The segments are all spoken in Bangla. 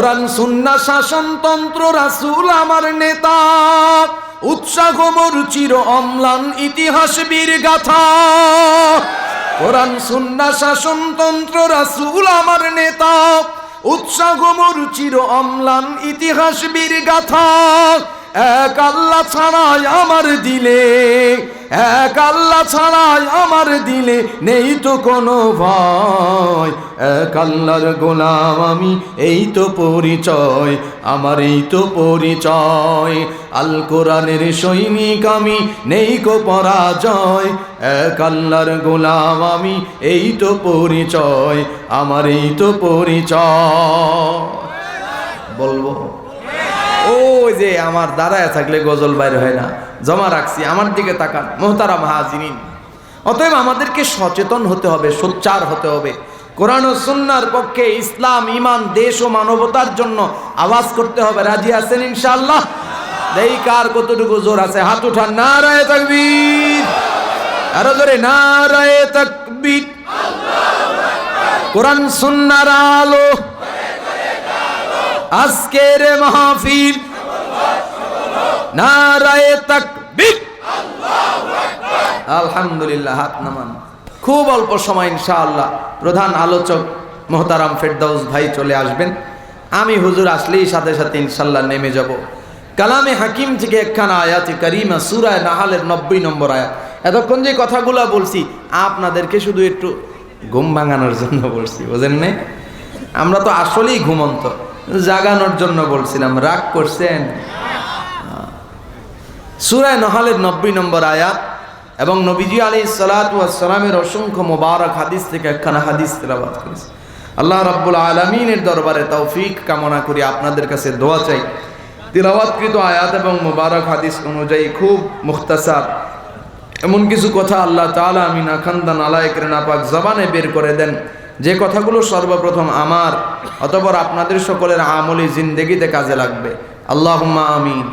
কোরআন, সুন্না শাসনতন্ত্র রাসূল আমার নেতা। উৎসাহ মোর অম্লান, ইতিহাস বীর গাথা। কোরআন, সুন্না শাসনতন্ত্র রাসূল আমার নেতা। উৎসাহ মোর অম্লান, ইতিহাস বীর গাথা। এক আল্লাহ ছাড়াই আমার দিলে, এক আল্লাহ ছাড়াই আমার দিলে নেই তো কোনো ভয়। এক আল্লাহর গোলাম আমি, এই তো পরিচয়, আমার এই তো পরিচয়। আল কোরআনের সৈনিক আমি, নেই কো পরাজয়। এক আল্লাহর গোলাম আমি, এই তো পরিচয়, আমার এই তো পরিচয়। বলব। ওই যে আমার দাঁড়ায় থাকলে গজল বাইর হয় না। জমা রাখছি, আমার দিকে তাকান। মোহতারা মাহাজিনিন অতএব আমাদেরকে সচেতন হতে হবে, সোচ্চার হতে হবে। কোরআন ও সুন্নার পক্ষে ইসলাম ইমান দেশ ও মানবতার জন্য আওয়াজ করতে হবে। রাজি আছেন ইনশাল্লাহ দেই কার কতটুকু জোর আছে? হাত উঠান। নারায় তাকবীর। আরও জোরে, নারায় তাকবীর। কোরআন, সুন্নার আলো আজকের মাহফিল নারায়ে তাকবীর। আলহামদুলিল্লাহ, হাত নামান। খুব অল্প সময় ইনশাআল্লাহ প্রধান আলোচক মোহতারাম ফেরদাউস ভাই চলে আসবেন। আমি হুজুর আসলেই সাথে সাথে ইনশাল্লাহ নেমে যাব। কালামে হাকিম থেকে একখানা আয়াতি করিমা, সুরায় নাহালের নব্বই নম্বর আয়াত। এতক্ষণ যে কথাগুলো বলছি, আপনাদেরকে শুধু একটু ঘুম ভাঙানোর জন্য বলছি, বোঝেন আমরা তো আসলেই ঘুমন্ত। জাগানোর জন্য বলছিলাম, রাগ করছেন? সুরায় নহালের নব্বই নম্বর আয়াত, এবং নবীজি আলী সালাতামের অসংখ্য মোবারক হাদিস থেকে একখানা হাদিস তেলাবাদ করেছে। আল্লাহ রাব্বুল আলমিনের দরবারে তৌফিক কামনা করি, আপনাদের কাছে দোয়া চাই। তিলাবাতকৃত আয়াত এবং মোবারক হাদিস অনুযায়ী খুব মুখতাসার। এমন কিছু কথা আল্লাহ তালা আমি না খান্দান আলায়কের নাপাক জবানে বের করে দেন। যে কথাগুলো সর্বপ্রথম আমার, অতপর আপনাদের সকলের আমলি জিন্দেগিতে কাজে লাগবে। আল্লাহ আমিন।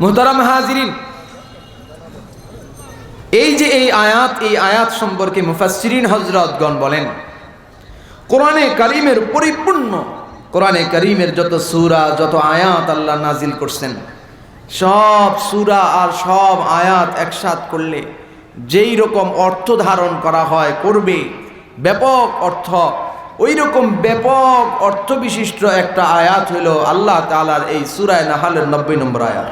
মোহতারাম হাজিরিন, এই যে এই আয়াত এই আয়াত সম্পর্কে মুফাসসিরিন হজরতগণ বলেন, কোরআনে করিমের পরিপূর্ণ, কোরআনে করিমের যত সুরা, যত আয়াত আল্লাহ নাজিল করছেন, সব সুরা আর সব আয়াত একসাথ করলে যেই রকম অর্থ ধারণ করা হয়, করবে ব্যাপক অর্থ ওই রকম ব্যাপক অর্থ বিশিষ্ট একটা আয়াত হইল আল্লাহ তালার এই সুরায় নাহালের নব্বই নম্বর আয়াত।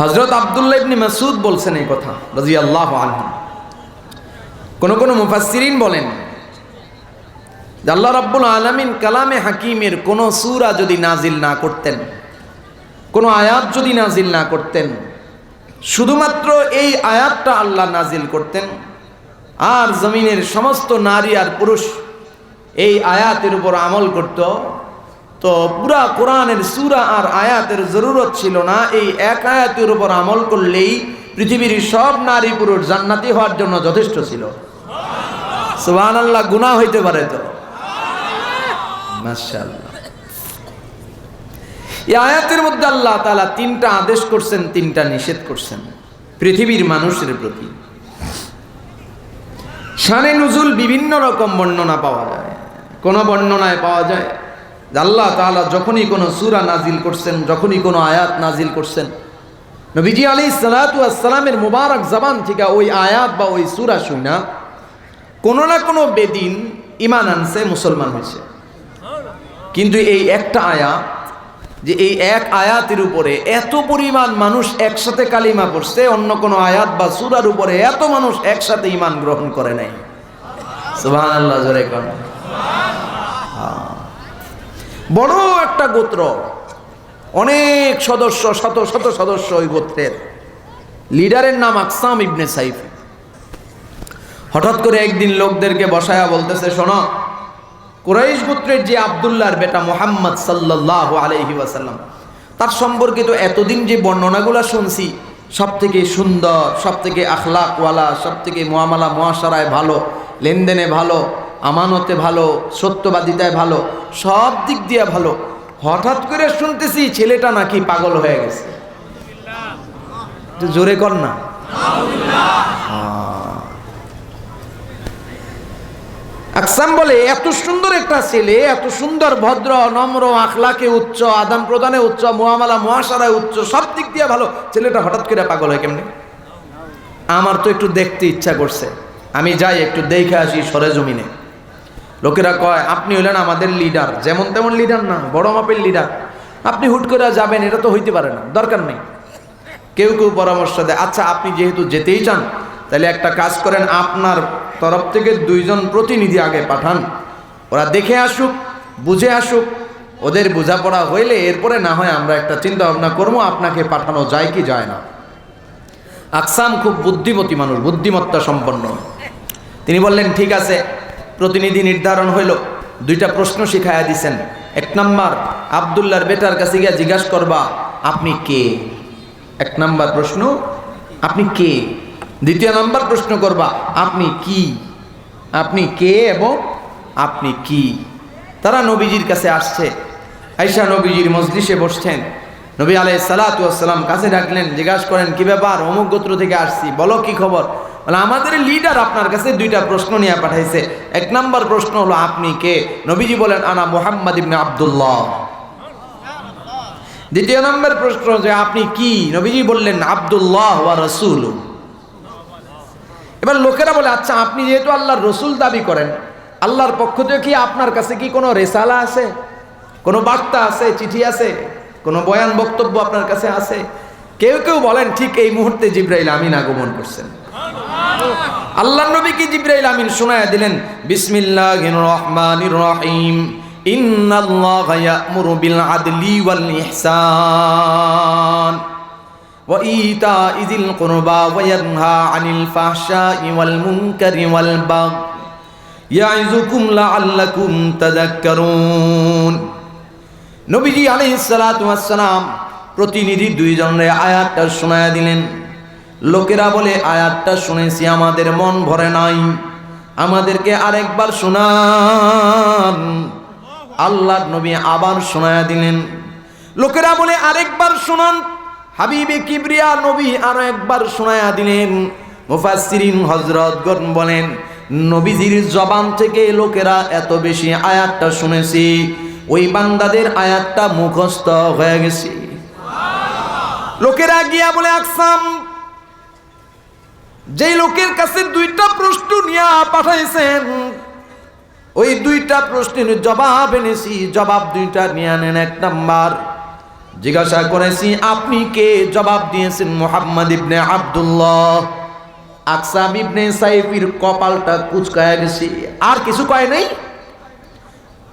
হজরত আবদুল্লাহ ইবনি মাসুদ বলছেন এই কথা রাজি আল্লাহ আলহাম কোন কোন মুফাসসিরিন বলেন আল্লাহ রাব্বুল আলামিন কালামে হাকিমের কোন সূরা যদি নাজিল না করতেন, কোন আয়াত যদি নাজিল না করতেন, শুধুমাত্র এই আয়াতটা আল্লাহ নাজিল করতেন আর জমিনের সমস্ত নারী আর পুরুষ এই আয়াতের উপর আমল করত। তো পুরা কোরআনের সুরা আর আয়াতের জরুরত ছিল না, এই এক আয়াতের উপর আমল করলেই পৃথিবীর সব নারী পুরুষ জান্নাতি হওয়ার জন্য যথেষ্ট ছিল। সুবহান আল্লাহ গুণা হইতে পারে তো। এই আয়াতের মধ্যে আল্লাহ তালা তিনটা আদেশ করছেন, তিনটা নিষেধ করছেন, পৃথিবীর মানুষের প্রতি। শানে নজুল বিভিন্ন রকম বর্ণনা পাওয়া যায়। কোন বর্ণনায় পাওয়া যায় আল্লাহ তাআলা যখনই কোনো সূরা নাজিল করছেন, যখনই কোনো আয়াত নাজিল করছেন, নবীজি আলী সালাতু আসসালামের মুবারক জবান থেকে ওই আয়াত বা ওই সূরা শুনা কোনো না কোনো বেদিন ইমান আনছে, মুসলমান হয়েছে। কিন্তু এই একটা আয়াত যে এই এক আয়াতের উপরে এত পরিমাণ মানুষ একসাথে কালিমা পড়ছে, অন্য কোনো আয়াত বা সুরার উপরে এত মানুষ একসাথে ইমান গ্রহণ করে নাই। কোন। বড় একটা গোত্র, অনেক সদস্য, শত শত সদস্য ওই গোত্রের। লিডারের নাম আকসাম ইবনে সাইফ। হঠাৎ করে একদিন লোকদেরকে বসায়া বলতেছে, শোনো কুরাইশ গোত্রের যে আবদুল্লাহর বেটা মোহাম্মদ সাল্লাহ আলহি ওয়াসাল্লাম, তার সম্পর্কিত এতদিন যে বর্ণনাগুলো শুনছি সব থেকে সুন্দর সব থেকে আখলাকওয়ালা সব থেকে মোয়ামালা মহাসারায় ভালো, লেনদেনে ভালো, আমানতে ভালো, সত্যবাদিতায় ভালো, সব দিক দিয়ে ভালো। হঠাৎ করে শুনতেছি ছেলেটা নাকি পাগল হয়ে গেছে। জোরে কর না হ্যাঁ। আকসাম বলে, এত সুন্দর একটা ছেলে, এত সুন্দর, ভদ্র, নম্র, আখলাকে উচ্চ, আদান প্রদানে উচ্চ, মোয়ামালা, মহাসারায় উচ্চ, সব দিক দিয়ে ভালো। ছেলেটা হঠাৎ করে পাগল হয় কেমনি? আমার তো একটু দেখতে ইচ্ছা করছে। আমি যাই, একটু দেখে আসি সরে জমিনে লোকেরা কয়, আপনি হইলেন আমাদের লিডার যেমন তেমন লিডার না, বড় মাপের লিডার আপনি হুট করে যাবেন, এটা তো হইতে পারে না, দরকার নেই। কেউ কেউ পরামর্শ দেয় আচ্ছা আপনি যেহেতু যেতেই চান, তাহলে একটা কাজ করেন, আপনার তরফ থেকে দুইজন প্রতিনিধি আগে পাঠান। ওরা দেখে আসুক, বুঝে আসুক। ওদের বোঝাপড়া হইলে এরপরে না হয় আমরা একটা চিন্তা ভাবনা করব, আপনাকে পাঠানো যায় কি যায় না। আকসাম খুব বুদ্ধিমতী মানুষ, বুদ্ধিমত্তা সম্পন্ন। তিনি বললেন, ঠিক আছে, প্রতিনিধি নির্ধারণ হইল। দুইটা প্রশ্ন শিখাইয়া দিছেন। এক নম্বর আবদুল্লার বেটার কাছে গিয়া জিজ্ঞাসা করবা, আপনি কে? এক নম্বর প্রশ্ন, আপনি কে? দ্বিতীয় নাম্বার প্রশ্ন করবা, আপনি কি? আপনি কে এবং আপনি কি? তারা নবীজির কাছে আসছে। আইসা নবীজির মজলিসে বসছেন। নবী আলাই সালাতাম কাছে ডাকলেন, জিজ্ঞাসা করেন, কি ব্যাপার? অমুক গোত্র থেকে আসছি, বলো কি খবর? বলে, আমাদের লিডার আপনার কাছে দুইটা প্রশ্ন নিয়ে পাঠাইছে। এক নম্বর প্রশ্ন হলো, আপনি কে? নবীজি বলেন, আনা মোহাম্মদ ইবনে আবদুল্লাহ। দ্বিতীয় নম্বর প্রশ্ন যে আপনি কি? নবীজি বললেন, আবদুল্লাহ রসুল এবার লোকেরা বলে আচ্ছা আপনি যেহেতু আল্লাহর রসুল দাবি করেন, আল্লাহর পক্ষ থেকে কি আপনার কাছে কি কোনো রেসালা আছে? কোনো বার্তা আছে, চিঠি আছে? কোনো বয়ান বক্তব্য আপনার কাছে আছে? কেউ কেউ বলেন, ঠিক এই মুহূর্তে জিব্রাইল আমিন আগমন করছেন। আল্লাহ নবী কি জিব্রাইল আমিন শোনায় দিলেন? বিসমিল্লাহির রহমানির রহিম। ইন্নাল্লাহা ইয়া'মুরু বিল আদলি ওয়াল ইহসান। ওয়া ইয়ানহা আনিল ফাহশাই ওয়াল মুনকারি ওয়াল বাগই ইয়া'iযুকুম লা'আল্লাকুম তাযাক্কারুন নবীজি আলাইহিস সালাতু ওয়াস সালাম প্রতিনিধি দুইজনের আয়াতটা শোনায়া দিলেন। লোকেরা বলে, আয়াতটা শুনেছি, আমাদের মন ভরে নাই। আমাদেরকে আরেকবার শোনান। আল্লাহ নবী আবার শোনায়া দিলেন। লোকেরা বলে, আরেকবার শোনান। হাবিবে কিবরিয়া নবী আরও একবার শোনায়া দিলেন। মুফাসসিরিন হযরতগণ বলেন, নবীজির জবান থেকে লোকেরা এত বেশি আয়াতটা শুনেছি, ওই বান্দাদের আয়াতটা মুখস্থ হয়ে গেছে। লোকেরা গিয়া বলে, আকসাম, যেই লোকের কাছে দুইটা প্রশ্ন নিয়ে পাঠাইছেন, ওই দুইটা প্রশ্নের জবাব এনেছি, জবাব দুইটা নিয়ে আনেন এক নাম্বার। জিজ্ঞাসা করেছি, আপনি কে? জবাব দিয়েছেন মোহাম্মদ ইবনে আব্দুল্লাহ। আকসাম ইবনে সাইফির কপালটা কুচকায় গেছে। আর কিছু কয় নাই?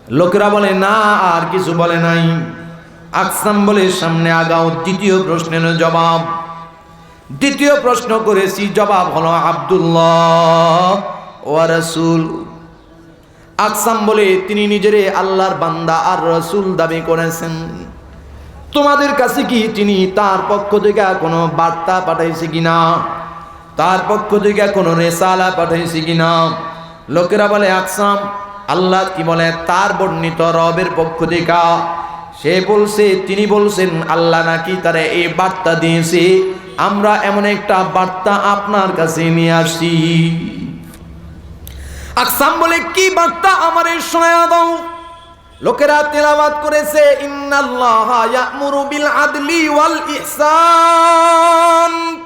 লোকেরা বলে, না, আর কিছু বলে নাই। আকসাম বলে, সামনে আগাও। দ্বিতীয় প্রশ্নের জবাব। দ্বিতীয় প্রশ্ন করেছি, জবাব হলো আব্দুল্লাহ ও রসুল। আকসাম বলে, তিনি নিজেরে আল্লাহর বান্দা আর রসুল দাবি করেছেন। তোমাদের কাছে কি? তিনি তার পক্ষ থেকে কোনো বার্তা পাঠাইছে কিনা? তার পক্ষ থেকে কোনো রেসালা পাঠাইছে কিনা? লোকেরা বলে, আকসাম, আল্লাহ কি বলে? তার বর্ণিত রবের পক্ষ থেকে। সে বলছে, তিনি বলছেন, আল্লাহ নাকি তারা এই বার্তা দিয়েছে। আমরা এমন একটা বার্তা আপনার কাছে নিয়ে আসি আকসাম বলে, কি বার্তা আমার শোনা দাও? লোকেরা তেলাওয়াত করেছে, ইন্নাল্লাহ ইয়ামুরু আদলি ওয়াল ইহসান।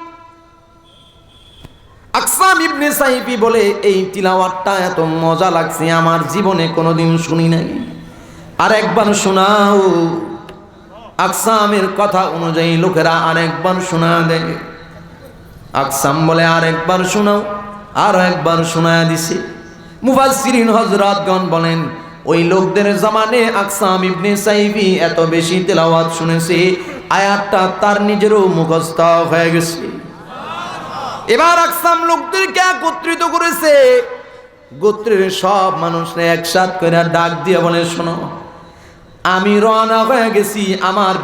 আকসাম ইবনে সাইফি বলে, এই তিলাওয়াতটা এত মজা লাগছে, আমার জীবনে কোনোদিন শুনি নাই। আর একবার শোনাও। আকসামের কথা অনুযায়ী লোকেরা আরেকবার শোনা দেয়। আকসাম বলে আরেকবার শোনাও। আর একবার শোনা দিছে। মুফাসসিরিন হযরতগণ বলেন ওই লোকদের জামানে আকসাম ইবনে সাইফি এত বেশি তেলাওয়াত শুনেছে, আয়াতটা তার নিজেরও মুখস্থ হয়ে গেছে। এবার আকসাম লোকদেরকে একত্রিত করেছে। গোত্রের সব মানুষরা একসাথ করে ডাক দিয়ে বলে, শোনো, আমি রওনা হয়ে গেছি, আমার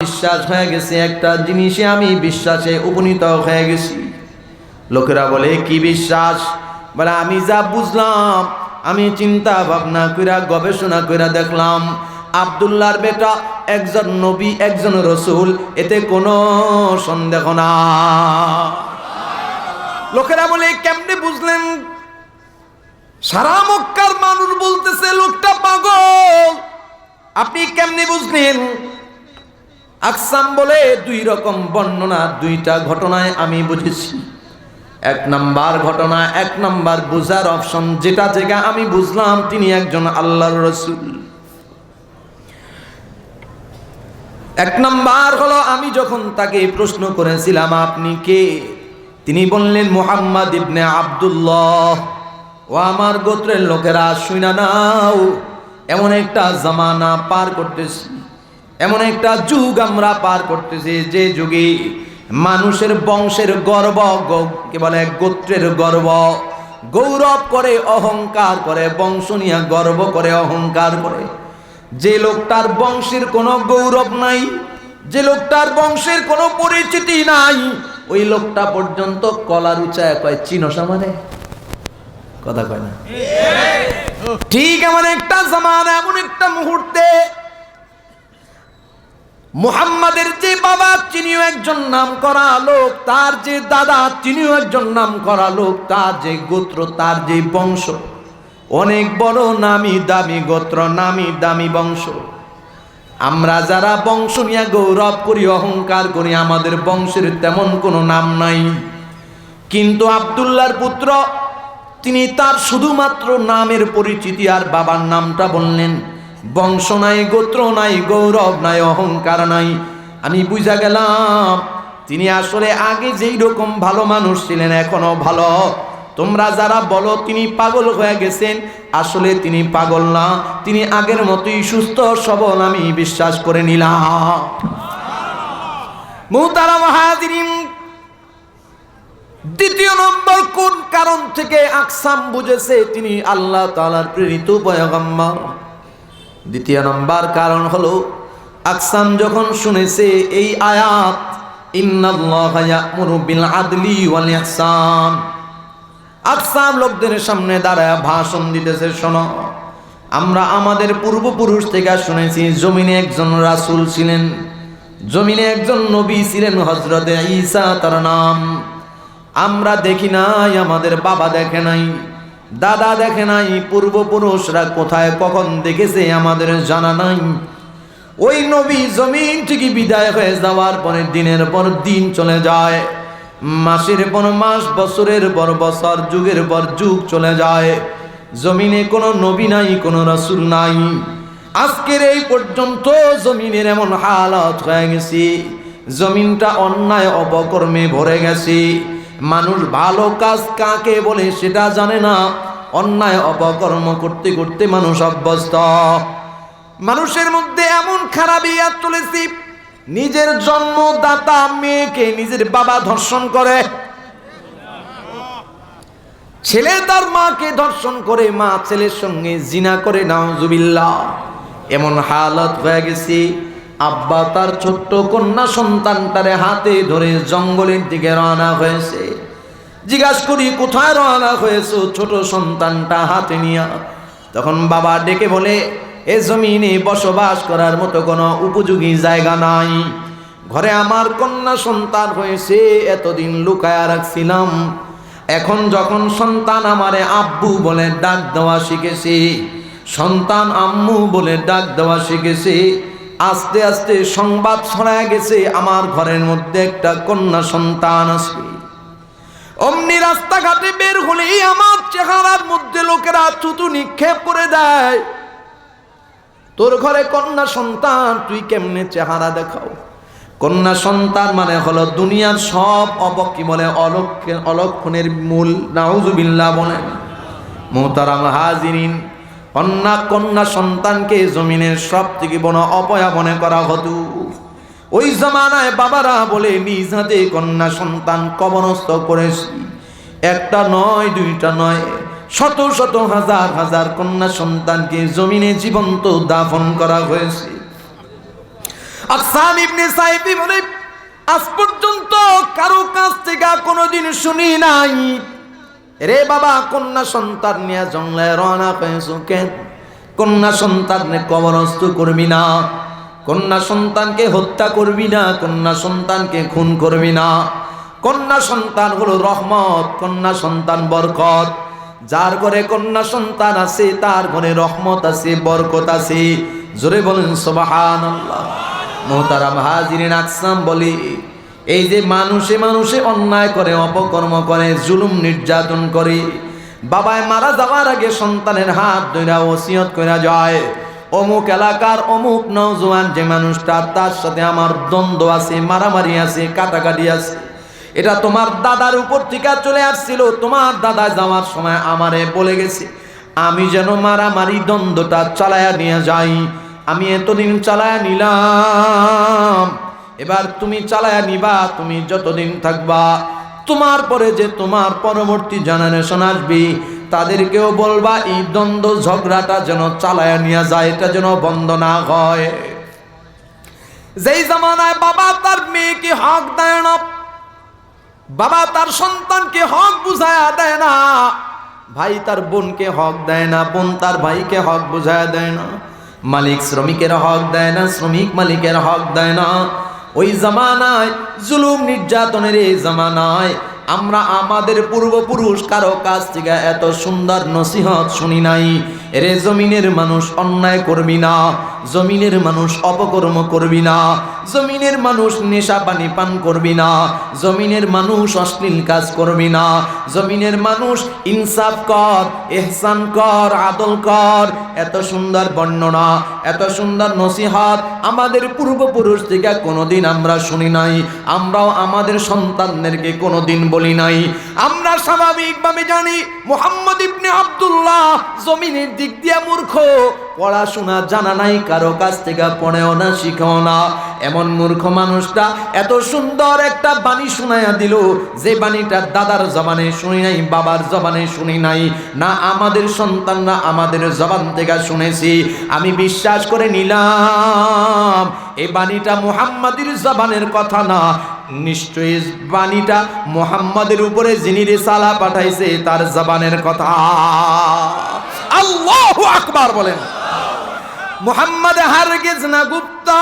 বিশ্বাস হয়ে গেছে, একটা জিনিসে আমি বিশ্বাসে উপনীত হয়ে গেছি। লোকেরা বলে, কি বিশ্বাস? বলে, আমি যা বুঝলাম আমি চিন্তা ভাবনা কইরা, গবেষণা কইরা দেখলাম, আবদুল্লাহর বেটা একজন নবী, একজন রসুল, এতে কোনো সন্দেহ না লোকেরা বলে কেমনে বুঝলেন? সারা মক্কার মানুষ বলতেছে, লোকটা পাগল। আপনি কেমনে বুঝলেন? আকসাম বলে, দুই রকম বর্ণনা, দুইটা ঘটনায় আমি বুঝেছি। এক নাম্বার ঘটনা, এক নাম্বার বুঝার অপশন, যেটা জায়গা আমি বুঝলাম, তিনি একজন আল্লাহর রসুল। এক নাম্বার হলো, আমি যখন তাকে প্রশ্ন করেছিলাম, আপনি কে? তিনি বললেন, মোহাম্মদ ইবনে আব্দুল্লাহ। ও আমার গোত্রের লোকেরা শুনা নাও। এমন একটা জামানা পার করতেছি। এমন একটা যুগ আমরা পার করতেছি, যে যুগে মানুষের বংশের গর্ব কি বলে গোত্রের গর্ব। গৌরব করে অহংকার করে বংশ নিয়ে গর্ব করে অহংকার করে। যে লোকটার বংশের কোনো গৌরব নাই যে লোকটার বংশের কোনো পরিচিতি নাই ওই লোকটা পর্যন্ত কলার উঁচায় কয় চিনসা মানে কথা কয় না? ঠিক এমন একটা জামানা এমন একটা মুহূর্তে মুহাম্মাদের যে বাবা, তিনিও একজন নাম করা লোক, তার যে দাদা, তিনিও একজন নাম করা লোক, তার যে গোত্র, তার যে বংশ। অনেক বড় নামি দামি গোত্র, নামি দামি বংশ। আমরা যারা বংশ নিয়ে গৌরব করি, অহংকার করি, আমাদের বংশের তেমন কোনো নাম নাই। কিন্তু আবদুল্লাহর পুত্র, তিনি তার শুধুমাত্র নামের পরিচিতি আর বাবার নামটা বললেন। বংশ নাই, গোত্র নাই, গৌরব নাই, অহংকার নাই। আমি বুঝা গেলাম, তিনি আসলে আগে যেই রকম ভালো মানুষ ছিলেন, এখনও ভালো। তোমরা যারা বলো তিনি পাগল হয়ে গেছেন, আসলে তিনি পাগল না। তিনি আগের মতোই সুস্থ, সবল, আমি বিশ্বাস করে নিলাম। দ্বিতীয় নম্বর কোন কারণ থেকে আকসাম বুঝেছে, তিনি আল্লাহ তালার প্রেরিত পয়গম্বর। দ্বিতীয় নম্বর কারণ হলো, আকসাম যখন শুনেছে এই আয়াত আকসাম লোকদের সামনে দাঁড়ায় ভাষণ দিতেছে, শোনো, আমরা আমাদের পূর্বপুরুষ থেকে শুনেছি জমিনে একজন রাসূল ছিলেন। জমিনে একজন নবী ছিলেন হজরতে ঈসা, তার নাম। আমরা দেখি নাই, আমাদের বাবা দেখে নাই। দাদা দেখে নাই, পূর্বপুরুষরা কোথায়, কখন দেখেছে আমাদের জানা নাই। ওই নবী জমিন থেকে বিদায় হয়ে যাওয়ার পরে দিনের পর দিন চলে যায়। মাসের পর মাস, বছরের পর বছর, যুগের পর যুগ চলে যায়। জমিনে কোনো নবী নাই, কোনো রসুল নাই। আজকের এই পর্যন্ত জমিনের এমন হালত হয়ে গেছে। জমিনটা অন্যায়, অপকর্মে ভরে গেছে। মানুষ ভালো কাজ কাকে বলে সেটা জানে না। অন্যায় অপকর্ম করতে করতে মানুষ অভ্যস্ত। মানুষের মধ্যে এমন খারাপ ইয়াদ চলেছি নিজের জন্মদাতা মেয়েকে নিজের বাবা ধর্ষণ করে। ছেলে তার মাকে ধর্ষণ করে, মা ছেলের সঙ্গে জিনা করে, নাউজুবিল্লাহ। এমন হালত হয়ে গেছে আব্বা তার ছোট্ট কন্যা সন্তানটারে হাতে ধরে জঙ্গলের দিকে রওনা হয়েছে। জিজ্ঞাসা করি, কোথায় রওনা হয়েছো ছোট সন্তানটা হাতে নিয়া? তখন বাবা ডেকে বলে, এ জমিনে বসবাস করার মতো কোনো উপযোগী জায়গা নাই। ঘরে আমার কন্যা সন্তান হয়েছে, এতদিন লুকায়া রাখছিলাম। এখন যখন সন্তান আমারে আব্বু বলে ডাক দেওয়া শিখেছে, সন্তান আম্মু বলে ডাক দেওয়া শিখেছে আস্তে আস্তে সংবাদ ছড়ায় গেছে, আমার ঘরের মধ্যে একটা কন্যা সন্তান আছে অমনি রাস্তাঘাটে বের হলেই আমার চেহারার মধ্যে লোকেরা থুতু নিক্ষেপ করে দেয়। তোর ঘরে কন্যা সন্তান, তুই কেমনে চেহারা দেখাও? কন্যা সন্তান মানে হলো দুনিয়ার সব অপক্ষী বলে, অলক্ষে অলক্ষণের মূল, নাউজুবিল্লাহ বলেন মোহতারাম হাজিরিন কন্যা কন্যা সন্তানকে জমিনের সব থেকে বড় অপয়া মনে করা হতো। ওই জমানায় বাবারা বলে, নিজ হাতে কন্যা সন্তান কবরস্থ করেছি। একটা নয়, দুইটা নয়। শত শত হাজার হাজার কন্যা সন্তানকে জমিনে জীবন্ত দাফন করা হয়েছে। আজ পর্যন্ত কারও কাছ থেকে কোনোদিন শুনি নাই। রে বাবা, কন্যা সন্তান নিয়ে জঙ্গলে রওনা হয়েছো কেন? কন্যা সন্তানে কবরস্থ করবি না। কন্যা সন্তানকে হত্যা করবি না। কন্যা সন্তানকে খুন করবি না। কন্যা সন্তান হলো রহমত, কন্যা সন্তান বরকত। যার ঘরে কন্যা সন্তান আছে, তার ঘরে রহমত আছে, বরকত আছে। জোরে বলেন সোবাহান মোহতারাম হাজিরিন আকসাম বলি এই যে মানুষে মানুষে অন্যায় করে, অপকর্ম করে, জুলুম নির্যাতন করে, বাবায় মারা যাওয়ার আগে সন্তানের হাত ধইরা ওসিয়ত কইরা যায়, অমুক এলাকার অমুক নওজোয়ান যে মানুষটা, তার সাথে আমার দ্বন্দ্ব আছে, মারামারি আছে, কাটাকাটি আছে। এটা তোমার দাদার উপর থেকে চলে আসছিল, তোমার দাদা যাওয়ার সময় আমারে বলে গেছে, আমি যেন মারামারি দ্বন্দ্বটা চালায়া নিয়ে যাই, আমি এতদিন চালায়া নিলাম। এবার তুমি চালায়া নিবা, তুমি যতদিন থাকবা। তোমার পরে যে তোমার পরবর্তী জেনারেশন আসবে, তাদেরকেও বলবা, এই দ্বন্দ্ব, ঝগড়াটা যেন চালায়া নিয়ে যায়, এটা যেন বন্ধ না হয়। যেই জামানায় বাবা তার মেয়েকে হক দেয় না, বাবা তার সন্তানকে হক বুঝায়া দেয় না, ভাই তার বোনকে হক দেয় না, বোন তার ভাইকে হক বুঝায়া দেয় না, মালিক শ্রমিকের হক দেয় না, শ্রমিক মালিকের হক দেয় না। ওই জামানায় জুলুম নির্যাতনের এই জামানায় আমরা আমাদের পূর্বপুরুষ কারও কাছ থেকে এত সুন্দর নসিহত শুনি নাই। রে জমিনের মানুষ অন্যায় করবি না, জমিনের মানুষ অপকর্ম করবি না, জমিনের মানুষ নেশা পানি পান করবি না, জমিনের মানুষ অশ্লীল কাজ করবি না, জমিনের মানুষ ইনসাফ কর এহসান কর, আদল কর। এত সুন্দর বর্ণনা, এত সুন্দর নসিহত আমাদের পূর্বপুরুষ থেকে কোনোদিন আমরা শুনি নাই। আমরাও আমাদের সন্তানদেরকে কোনোদিন বলি নাই। আমরা স্বাভাবিকভাবে জানি মোহাম্মদ ইবনে আব্দুল্লাহ জমিনের দিক দিয়ে মূর্খ। পড়াশোনা জানা নাই, কারও কাছ থেকে পড়েও না, শিখেও না। এমন মূর্খ মানুষটা এত সুন্দর একটা বাণী শোনাইয়া দিল, যে বাণীটা দাদার জবানে শুনি নাই, বাবার জবানে শুনি নাই। না আমাদের সন্তানরা আমাদের জবান থেকে শুনেছি। আমি বিশ্বাস করে নিলাম এই বাণীটা মুহাম্মাদির জবানের কথা না নিশ্চয়ই বাণীটা মুহাম্মাদের উপরে যিনি রেসালা পাঠাইছে, তার জবানের কথা। আল্লাহু আকবার বলেন। মুহাম্মদ হারগিজ না গুপ্তা,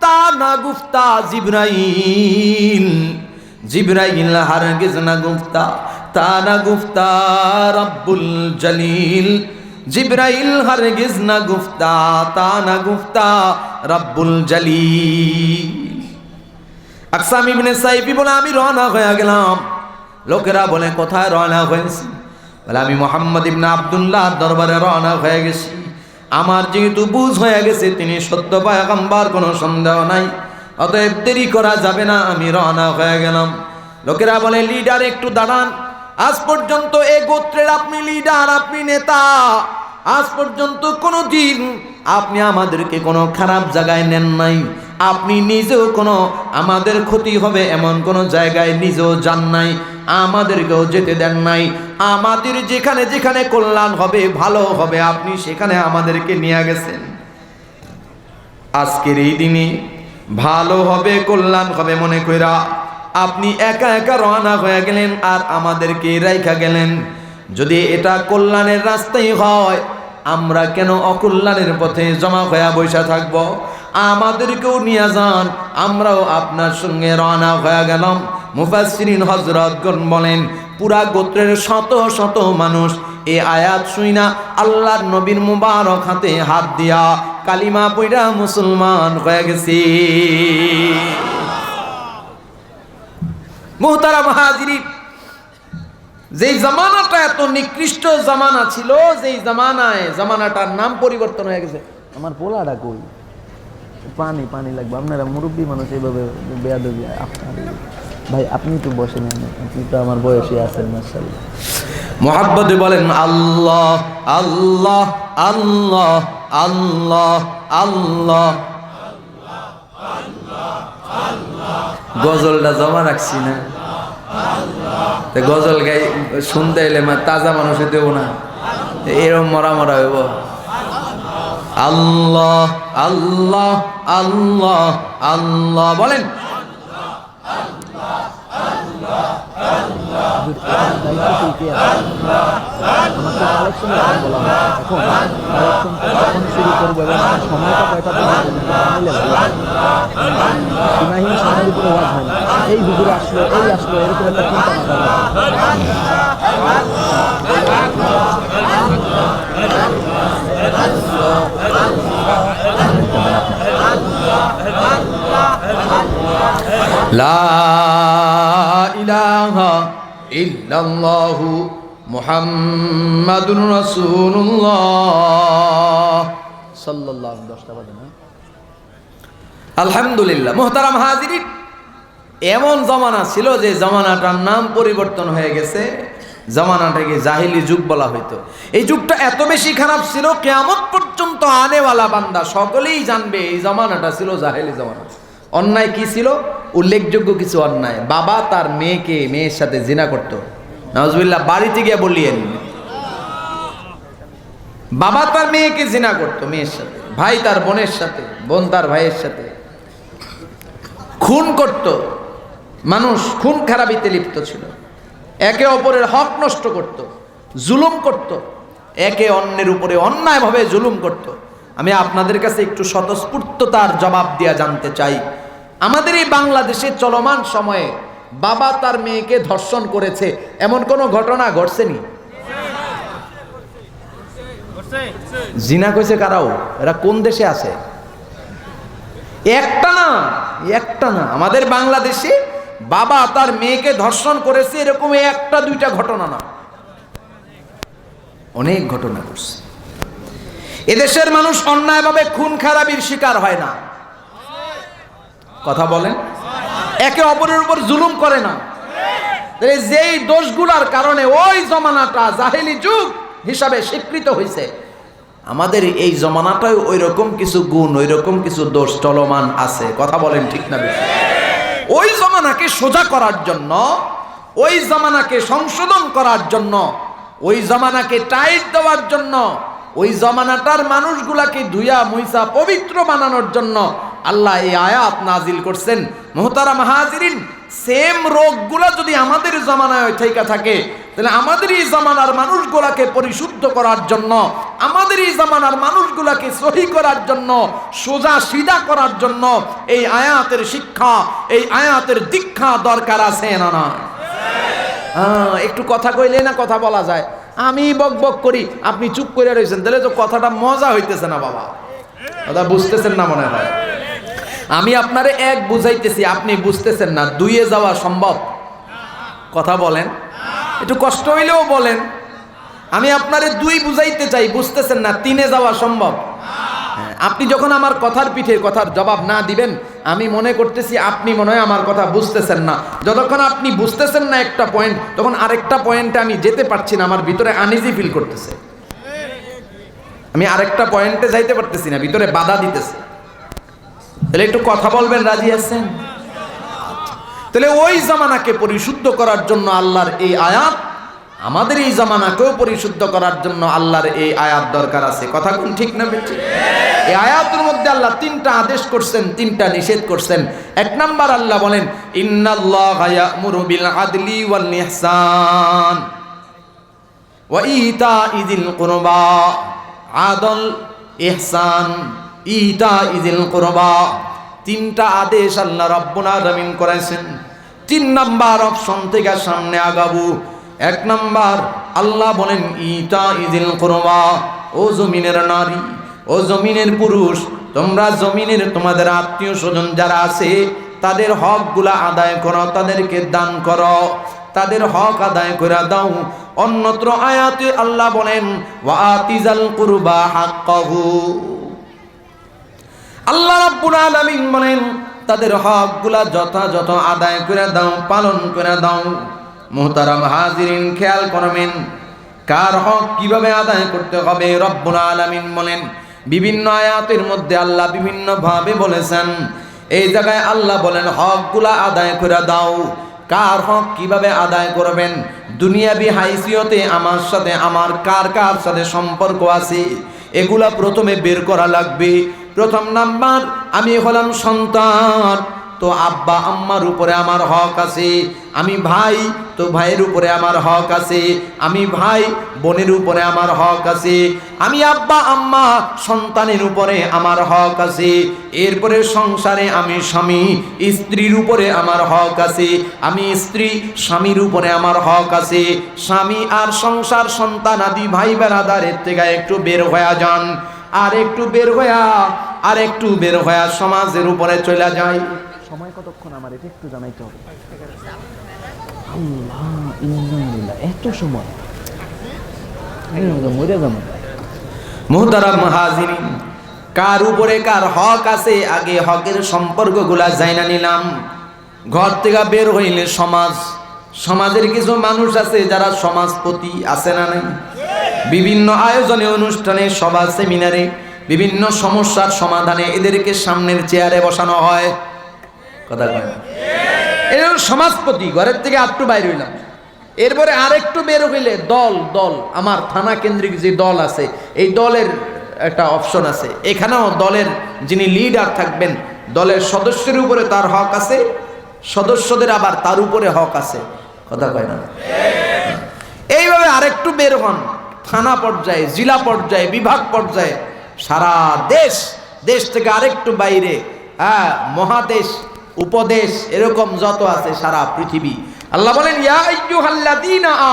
তা না গুপ্তা জিব্রাইল। জিব্রাইল হারগিজ না গুপ্তা, তা না গুপ্তা রব্বুল জলিল। জিব্রাইল হারগিজ না গুপ্তা, তা না গুপ্তা রব্বুল জলিল। আকসাম ইবনে সাইফি বলে, আমি রওনা হয়ে গেলাম। লোকেরা বলে, কোথায় রওনা হয়েছি? বলে, আমি মোহাম্মদ ইবনে আব্দুল্লাহ দরবারে রওনা হয়ে গেছি। আমার যেহেতু বুঝ হয়ে গেছে, তিনি সত্য পায়গাম্বার, কোনো সন্দেহ নাই। অতএব দেরি করা যাবে না, আমি রওনা হয়ে গেলাম। লোকেরা বলে, লিডার, একটু দাঁড়ান। আজ পর্যন্ত এ গোত্রের আপনি লিডার, আপনি নেতা। আজ পর্যন্ত কোনো দিন আপনি আমাদেরকে কোনো খারাপ জায়গায় নেন নাই। আপনি নিজেও কোনো আমাদের ক্ষতি হবে এমন কোনো জায়গায় নিজেও যান নাই, আমাদেরকেও যেতে দেন নাই। আমাদের যেখানে যেখানে কল্যাণ হবে, ভালো হবে, আপনি সেখানে আমাদেরকে নিয়ে গেছেন। আজকের এই দিনে ভালো হবে, কল্যাণ হবে মনে কইরা আপনি একা একা রওনা হয়ে গেলেন আর আমাদেরকে রাইখা গেলেন। যদি এটা কল্যাণের রাস্তাই হয়, আমরা কেন অকল্যাণের পথে জমা হয়ে বৈশা থাকব? আমাদেরকেও নিয়ে যান। আমরাও আপনার সঙ্গে রওনা হয়ে গেলাম। মুফাসসিরিন হযরতগণ বলেন, পুরা গোত্রের শত শত মানুষ এ আয়াত শুইনা আল্লাহর নবীর মুবারক হাতে হাত দিয়া কালিমা পইরা মুসলমান হয়ে গেছি। মোহতারা মহাজিরি যেই জামানাটা এত নিকৃষ্ট জামানা ছিল, যেই জামানায়, জামানাটার নাম পরিবর্তন হয়ে গেছে। আমার পোলাটা কই? পানি পানি লাগবে। আপনারা মুরব্বী মানুষ এইভাবে বেয়াদবি আপনার ভাই, আপনি তো বসেন আপনি তো আমার বয়সী আছেন মার্শাল্লাহ মোহাব্বতে বলেন, আল্লাহ আল্লাহ আল্লাহ আল্লাহ আল্লাহ। গজলটা জমা রাখছি না। গজল গাই, শুনতে এলে তাজা মানুষে দেব না। এরম মরা মরা হইব। আল্লাহ আল্লাহ আল্লাহ আল্লাহ বলেন। এই ইল্লাল্লাহু মুহাম্মাদুর রাসূলুল্লাহ। সাল্লাল্লাহ দশটা বাজে না? আলহামদুলিল্লাহ, মোহতারাম হাজিরিন। এমন জমানা ছিল যে জমানাটার নাম পরিবর্তন হয়ে গেছে। জমানাটাকে জাহিলি যুগ বলা হইতো। এই যুগটা এত বেশি খারাপ ছিল, কেয়ামত পর্যন্ত আনেওয়ালা বান্দা সকলেই জানবে এই জামানাটা ছিল জাহেলি জামানা। অন্যায় কি ছিল? উল্লেখযোগ্য কিছু অন্যায়। বাবা তার মেয়েকে মেয়ের সাথে জিনা করতো। নজবিল্লাহ বাড়িতে গিয়ে বলিয়েন বাবা তার মেয়েকে জিনা করতো মেয়ের সাথে, ভাই তার বোনের সাথে, বোন তার ভাইয়ের সাথে। খুন করত। মানুষ খুন খারাপিতে লিপ্ত ছিল। একে অপরের হক নষ্ট করত, জুলুম করত, একে অন্যের উপরে অন্যায়ভাবে জুলুম করত। আমি আপনাদের কাছে একটু স্বতঃস্ফূর্ততার জবাব দিয়া জানতে চাই। আমাদের এই বাংলাদেশে চলমান সময়ে বাবা তার মেয়েকে ধর্ষণ করেছে, এমন কোনো ঘটনা ঘটছেনি? জিনা কইছে কারাও, এরা কোন দেশে আছে? একটা না একটা না, আমাদের বাংলাদেশে বাবা তার মেয়েকে ধর্ষণ করেছে, এরকম একটা, দুইটা ঘটনা না। অনেক ঘটনা ঘটছে। এদেশের মানুষ অন্যায়ভাবে খুন খারাপির শিকার হয় না। কথা বলেন। একে অপরের উপর জুলুম করে না। যেই দোষগুলার কারণে ওই জমানাটা জাহেলি যুগ হিসাবে স্বীকৃত হয়েছে আমাদের এই জমানাটায় ওই রকম কিছু গুণ ওই রকম কিছু দোষ চলমান আছে। কথা বলেন ঠিক না বেশি? ওই জমানাকে সোজা করার জন্য, ওই জমানাকে সংশোধন করার জন্য, ওই জমানাকে টাইট দেওয়ার জন্য, ওই জমানাটার মানুষগুলাকে ধুইয়া মুইসা পবিত্র বানানোর জন্য আল্লাহ এই আয়াত নাজিল করছেন। মোহতারা মাহাজিরিন সেম রোগগুলো যদি আমাদের জমানায় থেকে থাকে, তাহলে আমাদের এই জামানার মানুষগুলাকে পরিশুদ্ধ করার জন্য আমাদের এই জামানার মানুষগুলাকে সহি করার জন্য সোজা সিধা করার জন্য এই আয়াতের শিক্ষা এই আয়াতের দীক্ষা দরকার আছে না না হ্যাঁ, একটু কথা কইলে না কথা বলা যায়। আমি বক বক করি আপনি চুপ করে রয়েছেন তাহলে তো কথাটা মজা হইতেছে না বাবা। কথা বুঝতেছেন না মনে হয়? আমি আপনারে এক বুঝাইতেছি আপনি বুঝতেছেন না দুইয়ে যাওয়া সম্ভব? কথা বলেন। একটু কষ্ট হইলেও বলেন। আমি আপনারে দুই বুঝাইতে চাই বুঝতেছেন না তিনে যাওয়া সম্ভব? হ্যাঁ, আপনি যখন আমার কথার পিঠে কথার জবাব না দিবেন আমি মনে করতেছি আপনি মনে হয় আমার কথা বুঝতেছেন না। যতক্ষণ আপনি বুঝতেছেন না একটা পয়েন্ট তখন আরেকটা পয়েন্টে আমি যেতে পারছি না আমার ভিতরে আনইজি ফিল করতেছে। আমি আরেকটা পয়েন্টে যাইতে পারতেছি না ভিতরে বাধা দিতেছে। তাহলে একটু কথা বলবেন রাজি আছেন? তাহলে ওই জামানাকে পরিশুদ্ধ করার জন্য আল্লাহর এই আয়াত আমাদের এই জামানাকেও পরিশুদ্ধ করার জন্য আল্লাহর এই আয়াত দরকার আছে। কথা কোন ঠিক না বেঠিক? এই আয়াতের মধ্যে আল্লাহ তিনটা আদেশ করছেন, তিনটা নিষেধ করছেন। এক নাম্বার আল্লাহ বলেন আদলি ইতাইযিল তিনটা আদেশ আল্লাহ রাব্বুল আলামিন করেছেন। তিন নাম্বার অপশন থেকে সামনে আগাবো। এক নাম্বার, আল্লাহ বলেন ইটা ইদিল কুরবা ও জমিনের নারী, ও জমিনের পুরুষ, তোমরা জমিনের তোমাদের আত্মীয় স্বজন যারা আছে, তাদের হকগুলা আদায় করো, তাদেরকে দান করো। তাদের হক আদায় করে দাও। অন্যত্র আয়াতে আল্লাহ বলেন, ওয়া আতিজাল কুরবা হাক্কাহু আল্লাহ রাব্বুল আলামিন বলেন, তাদের হকগুলা যথাযথ আদায় করে দাও, পালন করে দাও। মুহতারাম হাজিরিন, খেয়াল করবেন। কার হক কীভাবে আদায় করতে হবে? রব্বুল আলামিন বলেন, বিভিন্ন আয়াতের মধ্যে আল্লাহ বিভিন্ন ভাবে বলেছেন, এই জায়গায় আল্লাহ বলেন, হকগুলা আদায় করে দাও। কার হক কীভাবে আদায় করবেন? দুনিয়াবি হাইসিয়তে আমার সাথে, আমার কার কার সাথে সম্পর্ক আছে? এগুলা প্রথমে বের করা লাগবে। প্রথম নাম্বার, আমি হলাম সন্তান। তো আব্বা, আম্মার উপরে আমার হক আছে। আমি ভাই, তো ভাইয়ের উপরে আমার হক আছে। আমি ভাই, বোনের উপরে আমার হক আছে। আমি আব্বা, আম্মা, সন্তানের উপরে আমার হক আছে। এরপরে সংসারে আমি স্বামী, স্ত্রীর উপরে আমার হক আছে। আমি স্ত্রী, স্বামীর উপরে আমার হক আছে। স্বামী আর সংসার, সন্তান আদি ভাই বেড়াদারের থেকে একটু বের হয়ে যান। আর একটু বের হইয়া, আর একটু বের হইয়া সমাজের উপরে চলে যায় কতক্ষণ আমার এটা একটু জানাইতে হবে। আল্লাহ এত সময়। মরে যাব। মুহতারাম হাজিরিন, কার উপরে কার হক আছে, আগে হকের সম্পর্কগুলা জাইনা নিলাম। ঘর থেকে বের হইলে সমাজ, সমাজের কিছু মানুষ আছে যারা সমাজপতি আছে না নাই? বিভিন্ন আয়োজনে, অনুষ্ঠানে, সভা, সেমিনারে, বিভিন্ন সমস্যার সমাধানে এদেরকে সামনের চেয়ারে বসানো হয়। কথা কয় না? সমাজপতি, ঘরের থেকে আটটু বাইর হইলাম। এরপরে আরেকটু বের হইলে দল দল, আমার থানা কেন্দ্রিক যে দল আছে, এই দলের একটা অপশন আছে। এখানেও দলের যিনি লিডার থাকবেন, দলের সদস্যের উপরে তার হক আছে, সদস্যদের আবার তার উপরে হক আছে। কথা কয় না। এইভাবে আরেকটু বের হন, থানা পর্যায়ে, জেলা পর্যায়ে, বিভাগ পর্যায়ে, সারা দেশ দেশ থেকে আরেকটু বাইরে হ্যাঁ মহাদেশ উপদেশ এরকম যত আছে সারা পৃথিবী। আল্লাহ বলেন, ইয়া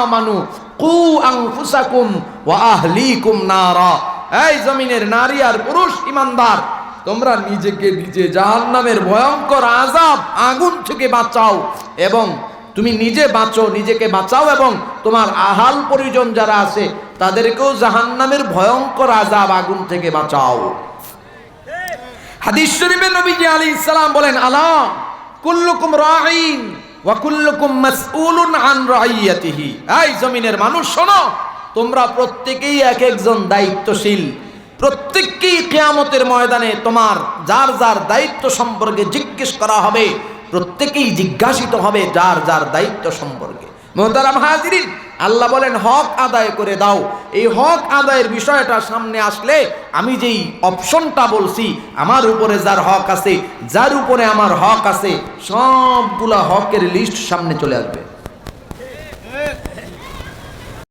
আমানু, কু আনফুসাকুম ওয়া আহলিকুম নারা। এই জমিনের নারী আর পুরুষ ইমানদার, তোমরা নিজেকে নিজে জাহান্নামের ভয়ঙ্কর আযাব, আগুন থেকে বাঁচাও এবং তুমি নিজে বাঁচো, নিজেকে বাঁচাও এবং তোমার আহাল পরিজন যারা আছে, তাদেরকেও জাহান্নামের ভয়ঙ্কর আজাব আগুন থেকে বাঁচাও। হাদিস শরীফে নবীজি আলাইহিস সালাম বলেন, আলা কুল্লুকুম রাঈন ওয়া কুল্লুকুম মাসউলুন আন রাইয়াতিহি এই জমিনের মানুষ, শোনো, তোমরা প্রত্যেকেই এক একজন দায়িত্বশীল। প্রত্যেককেই কিয়ামতের ময়দানে তোমার যার যার দায়িত্ব সম্পর্কে জিজ্ঞেস করা হবে, প্রত্যেকেই জিজ্ঞাসিত হবে যার যার দায়িত্ব সম্পর্কে। মোহতারাম হাজিরিন, আল্লাহ বলেন, হক আদায় করে দাও। এই হক আদায়ের বিষয়টা সামনে আসলে আমি যেই অপশনটা বলছি, আমার উপরে যার হক আছে, যার উপরে আমার হক আছে, সবগুলা হকের লিস্ট সামনে চলে আসবে।